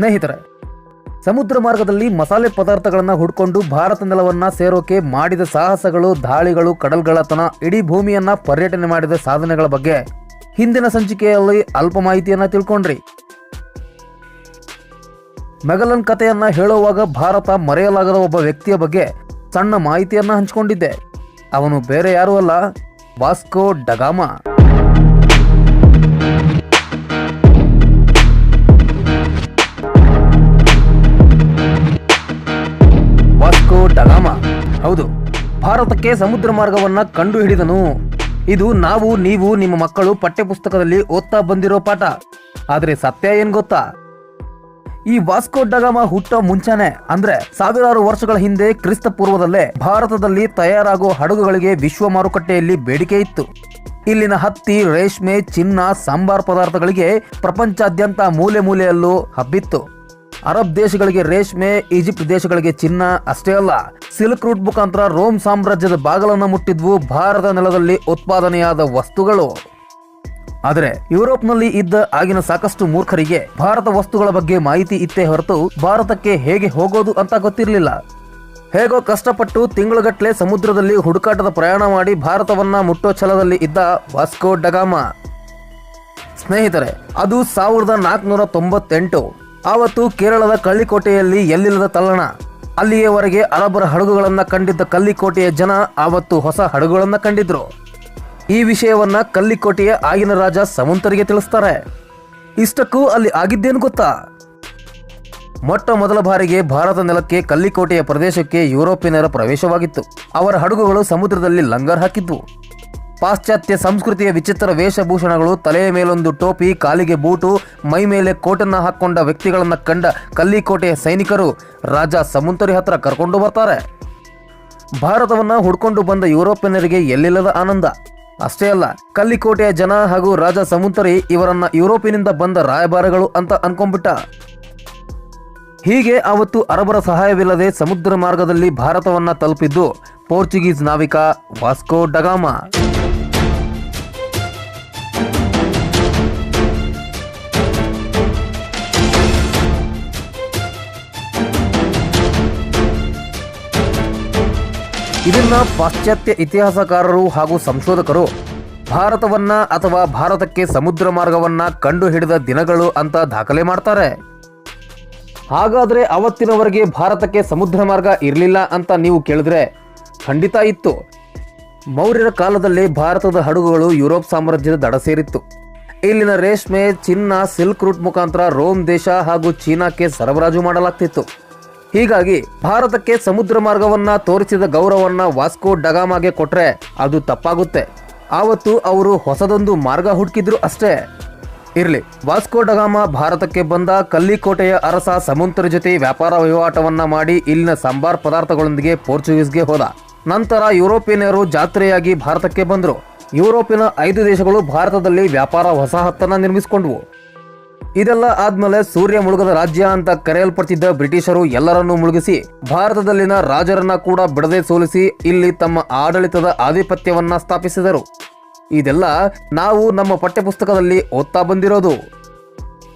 ಸ್ನೇಹಿತರೆ, ಸಮುದ್ರ ಮಾರ್ಗದಲ್ಲಿ ಮಸಾಲೆ ಪದಾರ್ಥಗಳನ್ನು ಹುಡ್ಕೊಂಡು ಭಾರತ ನೆಲವನ್ನ ಸೇರೋಕೆ ಮಾಡಿದ ಸಾಹಸಗಳು, ದಾಳಿಗಳು, ಕಡಲ್ಗಳತನ, ಇಡೀ ಭೂಮಿಯನ್ನ ಪರ್ಯಟನೆ ಮಾಡಿದ ಸಾಧನೆಗಳ ಬಗ್ಗೆ ಹಿಂದಿನ ಸಂಚಿಕೆಯಲ್ಲಿ ಅಲ್ಪ ಮಾಹಿತಿಯನ್ನ ತಿಳ್ಕೊಂಡ್ರಿ. ಮೆಗಲನ್ ಕಥೆಯನ್ನು ಹೇಳುವಾಗ ಭಾರತ ಮರೆಯಲಾಗದ ಒಬ್ಬ ವ್ಯಕ್ತಿಯ ಬಗ್ಗೆ ಸಣ್ಣ ಮಾಹಿತಿಯನ್ನ ಹಂಚಿಕೊಂಡಿದ್ದೆ. ಅವನು ಬೇರೆ ಯಾರೂ ಅಲ್ಲ, ವಾಸ್ಕೋ ಡಗಾಮ ಭಾರತಕ್ಕೆ ಸಮುದ್ರ ಮಾರ್ಗವನ್ನ ಕಂಡುಹಿಡಿದನು. ಇದು ನಾವು, ನೀವು, ನಿಮ್ಮ ಮಕ್ಕಳು ಪಠ್ಯಪುಸ್ತಕದಲ್ಲಿ ಓದ್ತಾ ಬಂದಿರೋ ಪಾಠ. ಆದರೆ ಸತ್ಯ ಏನ್ ಗೊತ್ತಾ? ಈ ವಾಸ್ಕೋ ಡಗಾಮ ಹುಟ್ಟೋ ಮುಂಚಾನೆ, ಅಂದ್ರೆ ಸಾವಿರಾರು ವರ್ಷಗಳ ಹಿಂದೆ ಕ್ರಿಸ್ತ ಪೂರ್ವದಲ್ಲೇ ಭಾರತದಲ್ಲಿ ತಯಾರಾಗುವ ಹಡಗುಗಳಿಗೆ ವಿಶ್ವ ಮಾರುಕಟ್ಟೆಯಲ್ಲಿ ಬೇಡಿಕೆ ಇತ್ತು. ಇಲ್ಲಿನ ಹತ್ತಿ, ರೇಷ್ಮೆ, ಚಿನ್ನ, ಸಾಂಬಾರ್ ಪದಾರ್ಥಗಳಿಗೆ ಪ್ರಪಂಚಾದ್ಯಂತ ಮೂಲೆ ಮೂಲೆಯಲ್ಲೂ ಹಬ್ಬಿತ್ತು. ಅರಬ್ ದೇಶಗಳಿಗೆ ರೇಷ್ಮೆ, ಈಜಿಪ್ಟ್ ದೇಶಗಳಿಗೆ ಚಿನ್ನ, ಅಷ್ಟೇ ಅಲ್ಲ, ಸಿಲ್ಕ್ ರೂಟ್ ಮುಖಾಂತರ ರೋಮ್ ಸಾಮ್ರಾಜ್ಯದ ಬಾಗಲನ್ನು ಮುಟ್ಟಿದ್ವು ಭಾರತ ನೆಲದಲ್ಲಿ ಉತ್ಪಾದನೆಯಾದ ವಸ್ತುಗಳು. ಆದರೆ ಯುರೋಪ್ನಲ್ಲಿ ಇದ್ದ ಆಗಿನ ಸಾಕಷ್ಟು ಮೂರ್ಖರಿಗೆ ಭಾರತ ವಸ್ತುಗಳ ಬಗ್ಗೆ ಮಾಹಿತಿ ಇತ್ತೇ ಹೊರತು ಭಾರತಕ್ಕೆ ಹೇಗೆ ಹೋಗೋದು ಅಂತ ಗೊತ್ತಿರಲಿಲ್ಲ. ಹೇಗೋ ಕಷ್ಟಪಟ್ಟು ತಿಂಗಳುಗಟ್ಟಲೆ ಸಮುದ್ರದಲ್ಲಿ ಹುಡುಕಾಟದ ಪ್ರಯಾಣ ಮಾಡಿ ಭಾರತವನ್ನ ಮುಟ್ಟೋ ಛಲದಲ್ಲಿ ಇದ್ದ ವಾಸ್ಕೋ ಡಗಾಮ ಸ್ನೇಹಿತರೆ, ಅದು ಸಾವಿರದ ನಾಲ್ಕುನೂರ ತೊಂಬತ್ತೆಂಟು. ಆವತ್ತು ಕೇರಳದ ಕಳ್ಳಿಕೋಟೆಯಲ್ಲಿ ಎಲ್ಲಿಲ್ಲದ ತಲ್ಲಣ. ಅಲ್ಲಿಯವರೆಗೆ ಅರಬರ ಹಡಗುಗಳನ್ನು ಕಂಡಿದ್ದ ಕಲ್ಲಿಕೋಟೆಯ ಜನ ಆವತ್ತು ಹೊಸ ಹಡಗುಗಳನ್ನು ಕಂಡಿದ್ರು. ಈ ವಿಷಯವನ್ನ ಕಲ್ಲಿಕೋಟೆಯ ಆಗಿನ ರಾಜ ಸಮುಂತರಿಗೆ ತಿಳಿಸ್ತಾರೆ. ಇಷ್ಟಕ್ಕೂ ಅಲ್ಲಿ ಆಗಿದ್ದೇನು ಗೊತ್ತಾ? ಮೊಟ್ಟ ಮೊದಲ ಬಾರಿಗೆ ಭಾರತ ನೆಲಕ್ಕೆ ಕಲ್ಲಿಕೋಟೆಯ ಪ್ರದೇಶಕ್ಕೆ ಯುರೋಪಿಯನರ ಪ್ರವೇಶವಾಗಿತ್ತು. ಅವರ ಹಡಗುಗಳು ಸಮುದ್ರದಲ್ಲಿ ಲಂಗರ್ ಹಾಕಿದ್ವು. ಪಾಶ್ಚಾತ್ಯ ಸಂಸ್ಕೃತಿಯ ವಿಚಿತ್ರ ವೇಷಭೂಷಣಗಳು, ತಲೆಯ ಮೇಲೊಂದು ಟೋಪಿ, ಕಾಲಿಗೆ ಬೂಟು, ಮೈ ಮೇಲೆ ಕೋಟನ್ನು ಹಾಕೊಂಡ ವ್ಯಕ್ತಿಗಳನ್ನು ಕಂಡ ಕಲ್ಲಿಕೋಟೆಯ ಸೈನಿಕರು ರಾಜ ಸಮುಂತರಿ ಹತ್ರ ಕರ್ಕೊಂಡು ಬರ್ತಾರೆ. ಭಾರತವನ್ನು ಹುಡ್ಕೊಂಡು ಬಂದ ಯುರೋಪಿಯನರಿಗೆ ಎಲ್ಲಿಲ್ಲದ ಆನಂದ? ಅಷ್ಟೇ ಅಲ್ಲ, ಕಲ್ಲಿಕೋಟೆಯ ಜನ ಹಾಗೂ ರಾಜ ಸಮುಂತರಿ ಇವರನ್ನ ಯುರೋಪಿನಿಂದ ಬಂದ ರಾಯಭಾರಗಳು ಅಂತ ಅನ್ಕೊಂಡ್ಬಿಟ್ಟ. ಹೀಗೆ ಅವತ್ತು ಅರಬರ ಸಹಾಯವಿಲ್ಲದೆ ಸಮುದ್ರ ಮಾರ್ಗದಲ್ಲಿ ಭಾರತವನ್ನ ತಲುಪಿದ್ದು ಪೋರ್ಚುಗೀಸ್ ನಾವಿಕ ವಾಸ್ಕೋ ಡಗಾಮ ಇದನ್ನ ಪಾಶ್ಚಾತ್ಯ ಇತಿಹಾಸಕಾರರು ಹಾಗೂ ಸಂಶೋಧಕರು ಭಾರತವನ್ನ ಅಥವಾ ಭಾರತಕ್ಕೆ ಸಮುದ್ರ ಮಾರ್ಗವನ್ನ ಕಂಡು ಹಿಡಿದ ದಿನಗಳು ಅಂತ ದಾಖಲೆ ಮಾಡ್ತಾರೆ. ಹಾಗಾದ್ರೆ ಅವತ್ತಿನವರೆಗೆ ಭಾರತಕ್ಕೆ ಸಮುದ್ರ ಮಾರ್ಗ ಇರಲಿಲ್ಲ ಅಂತ ನೀವು ಕೇಳಿದ್ರೆ ಖಂಡಿತ ಇತ್ತು. ಮೌರ್ಯರ ಕಾಲದಲ್ಲಿ ಭಾರತದ ಹಡಗುಗಳು ಯುರೋಪ್ ಸಾಮ್ರಾಜ್ಯದ ದಡ ಸೇರಿತ್ತು. ಇಲ್ಲಿನ ರೇಷ್ಮೆ, ಚಿನ್ನ, ಸಿಲ್ಕ್ ರೂಟ್ ಮುಖಾಂತರ ರೋಮ್ ದೇಶ ಹಾಗೂ ಚೀನಾಕ್ಕೆ ಸರಬರಾಜು ಮಾಡಲಾಗ್ತಿತ್ತು. ಹೀಗಾಗಿ ಭಾರತಕ್ಕೆ ಸಮುದ್ರ ಮಾರ್ಗವನ್ನ ತೋರಿಸಿದ ಗೌರವವನ್ನ ವಾಸ್ಕೋ ಡಗಾಮಾಗೆ ಕೊಟ್ರೆ ಅದು ತಪ್ಪಾಗುತ್ತೆ. ಆವತ್ತು ಅವರು ಹೊಸದೊಂದು ಮಾರ್ಗ ಹುಡುಕಿದ್ರು ಅಷ್ಟೇ. ಇರಲಿ, ವಾಸ್ಕೋ ಡಗಾಮ ಭಾರತಕ್ಕೆ ಬಂದ ಕಲ್ಲಿಕೋಟೆಯ ಅರಸ ಸಮುದ್ರ ಜೊತೆ ವ್ಯಾಪಾರ ವಹಿವಾಟವನ್ನ ಮಾಡಿ ಇಲ್ಲಿನ ಸಾಂಬಾರ್ ಪದಾರ್ಥಗಳೊಂದಿಗೆ ಪೋರ್ಚುಗೀಸ್ಗೆ ಹೋದ. ನಂತರ ಯುರೋಪಿಯನರು ಜಾತ್ರೆಯಾಗಿ ಭಾರತಕ್ಕೆ ಬಂದರು. ಯುರೋಪಿನ ಐದು ದೇಶಗಳು ಭಾರತದಲ್ಲಿ ವ್ಯಾಪಾರ ವಸಾಹತನ್ನ ನಿರ್ಮಿಸಿಕೊಂಡ್ವು. ಇದೆಲ್ಲ ಆದ್ಮೇಲೆ ಸೂರ್ಯ ಮುಳುಗದ ರಾಜ್ಯ ಅಂತ ಕರೆಯಲ್ಪಡ್ತಿದ್ದ ಬ್ರಿಟಿಷರು ಎಲ್ಲರನ್ನೂ ಮುಳುಗಿಸಿ ಭಾರತದಲ್ಲಿನ ರಾಜರನ್ನ ಕೂಡ ಬಿಡದೆ ಸೋಲಿಸಿ ಇಲ್ಲಿ ತಮ್ಮ ಆಡಳಿತದ ಆಧಿಪತ್ಯವನ್ನ ಸ್ಥಾಪಿಸಿದರು. ಇದೆಲ್ಲ ನಾವು ನಮ್ಮ ಪಠ್ಯಪುಸ್ತಕದಲ್ಲಿ ಓದ್ತಾ ಬಂದಿರೋದು.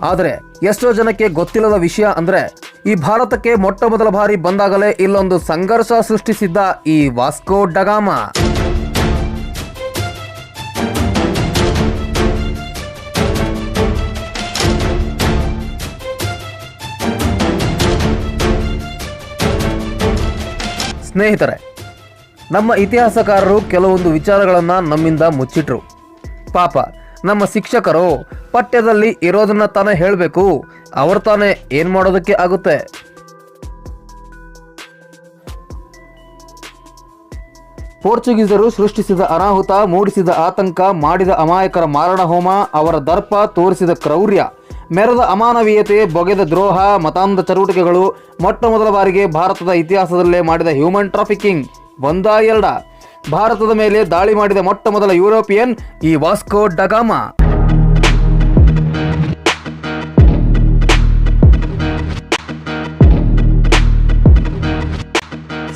ಆದರೆ ಎಷ್ಟೋ ಜನಕ್ಕೆ ಗೊತ್ತಿಲ್ಲದ ವಿಷಯ ಅಂದ್ರೆ ಈ ಭಾರತಕ್ಕೆ ಮೊಟ್ಟ ಮೊದಲ ಬಾರಿ ಬಂದಾಗಲೇ ಇಲ್ಲೊಂದು ಸಂಘರ್ಷ ಸೃಷ್ಟಿಸಿದ್ದ ಈ ವಾಸ್ಕೋ ಡಗಾಮ ಸ್ನೇಹಿತರೆ, ನಮ್ಮ ಇತಿಹಾಸಕಾರರು ಕೆಲವೊಂದು ವಿಚಾರಗಳನ್ನು ನಮ್ಮಿಂದ ಮುಚ್ಚಿಟ್ರು. ಪಾಪ, ನಮ್ಮ ಶಿಕ್ಷಕರು ಪಠ್ಯದಲ್ಲಿ ಇರೋದನ್ನ ತಾನೇ ಹೇಳಬೇಕು, ಅವರು ತಾನೇ ಏನು ಮಾಡೋದಕ್ಕೆ ಆಗುತ್ತೆ? ಪೋರ್ಚುಗೀಸರು ಸೃಷ್ಟಿಸಿದ ಅನಾಹುತ, ಮೂಡಿಸಿದ ಆತಂಕ, ಮಾಡಿದ ಅಮಾಯಕರ ಮಾರಣ ಹೋಮ, ಅವರ ದರ್ಪ ತೋರಿಸಿದ ಕ್ರೌರ್ಯ. ಮೆರೆದ ಅಮಾನವೀಯತೆ, ಬೊಗೆದ ದ್ರೋಹ, ಮತಾಂಧ ಚಟುವಟಿಕೆಗಳು, ಮೊಟ್ಟ ಮೊದಲ ಬಾರಿಗೆ ಭಾರತದ ಇತಿಹಾಸದಲ್ಲೇ ಮಾಡಿದ ಹ್ಯೂಮನ್ ಟ್ರಾಫಿಕಿಂಗ್ ಒಂದ ಎರಡ. ಭಾರತದ ಮೇಲೆ ದಾಳಿ ಮಾಡಿದ ಮೊಟ್ಟ ಮೊದಲ ಯುರೋಪಿಯನ್ ಈ ವಾಸ್ಕೋ ಡಗಾಮ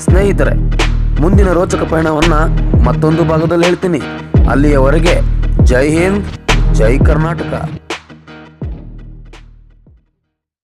ಸ್ನೇಹಿತರೆ, ಮುಂದಿನ ರೋಚಕ ಪಯಣವನ್ನ ಮತ್ತೊಂದು ಭಾಗದಲ್ಲಿ ಹೇಳ್ತೀನಿ. ಅಲ್ಲಿಯವರೆಗೆ ಜೈ ಹಿಂದ್, ಜೈ ಕರ್ನಾಟಕ.